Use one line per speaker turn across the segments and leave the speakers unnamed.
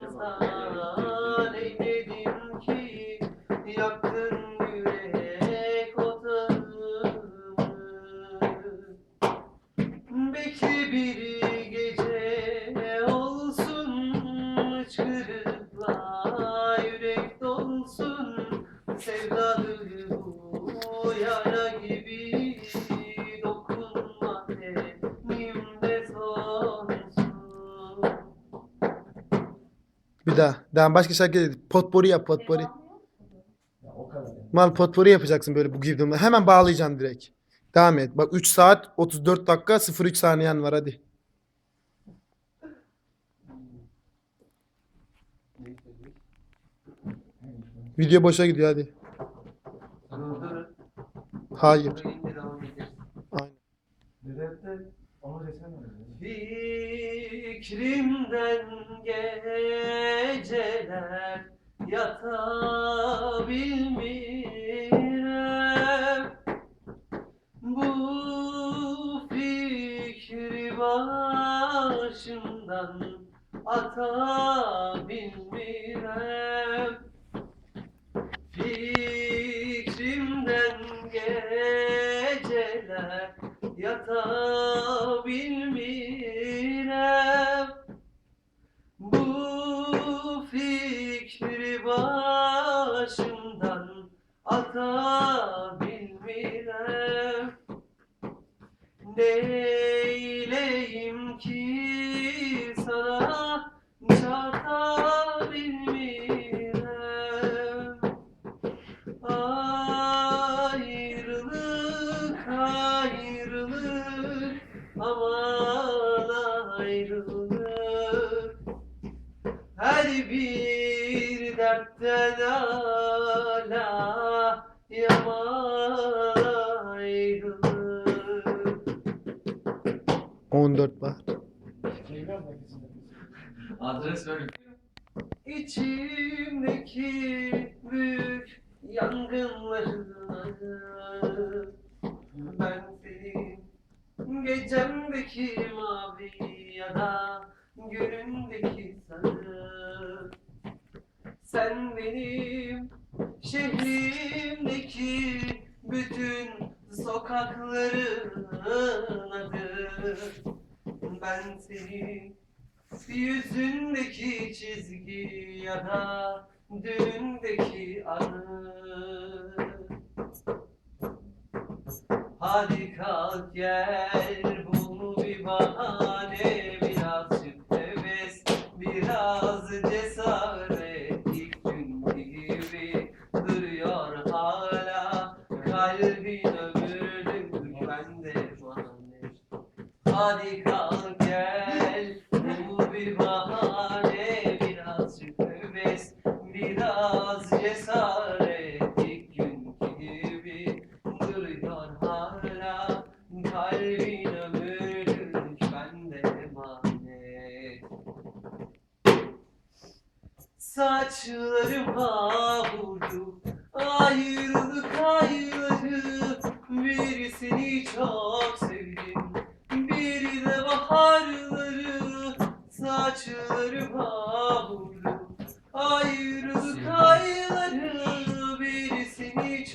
Sen eyledin ki yaktın yürek otağımı Bekle bir gece olsun hıçkırıkla yürek dolsun. Sevdadır
Bir daha. Daha başka şarkı değil. Potpourri yap
yani.
Mal potpourri yapacaksın böyle bu gibi durumda. Hemen bağlayacaksın direkt. Devam et. Bak 3 saat 34 dakika 03 saniyen var hadi. Video boşa gidiyor hadi. Hayır. Aynen.
Dedette onu
geceler yatabilmirem. Bu fikri başımdan atabilmirem. Fikrimden geceler yatabilmirem Neyleyim ki sana çatabilmirem Ayrılık ayrılık aman ayrılık. Her bir dertten ala yaman
14 var.
Adres ver. İçimdeki büyük yangınları Ben senin gecemdeki mavi ya da günündeki sarı Sen benim şehrimdeki bütün sokakların adı Ben senin Yüzündeki çizgi ya da dündeki anı. Hadi kalk gel bul bir bahane Hadi kalk bul bir bahane. Birazcık heves biraz cesaret İlk gibi duruyor hala. Kalbin ömürlük bende emanet. Saçlarıma vurdu ayrılık ayları Bir seni çok sevdim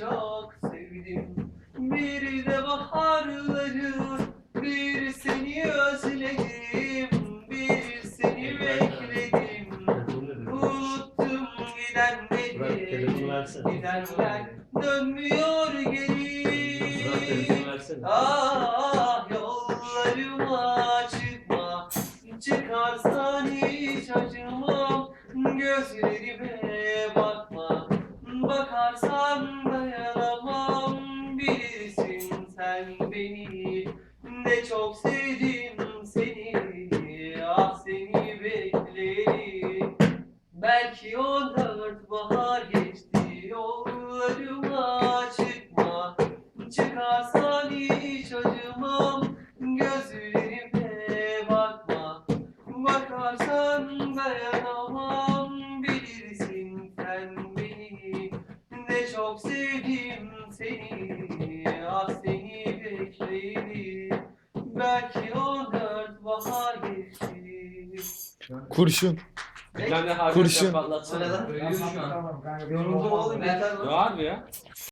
çok sevdim. Bir de baharları Bir seni özledim bir seni bekledim. Unuttum gidenleri Gidenler dönmüyor geri. Ah yollarıma çıkma Çıkarsan hiç acımam. Gözlerime bakma Bakarsan Çıkarsan hiç acımam Gözlerime bakma Bakarsan dayanamam Bilirsin sen beni Ne çok sevdim seni Ah seni beklerim Belki on dört bahar geçti
Kurşun.
Bir tane harika
Kurşun.
patlatsana.
Yoruldum oğlum yeter.
Ne harbi ya?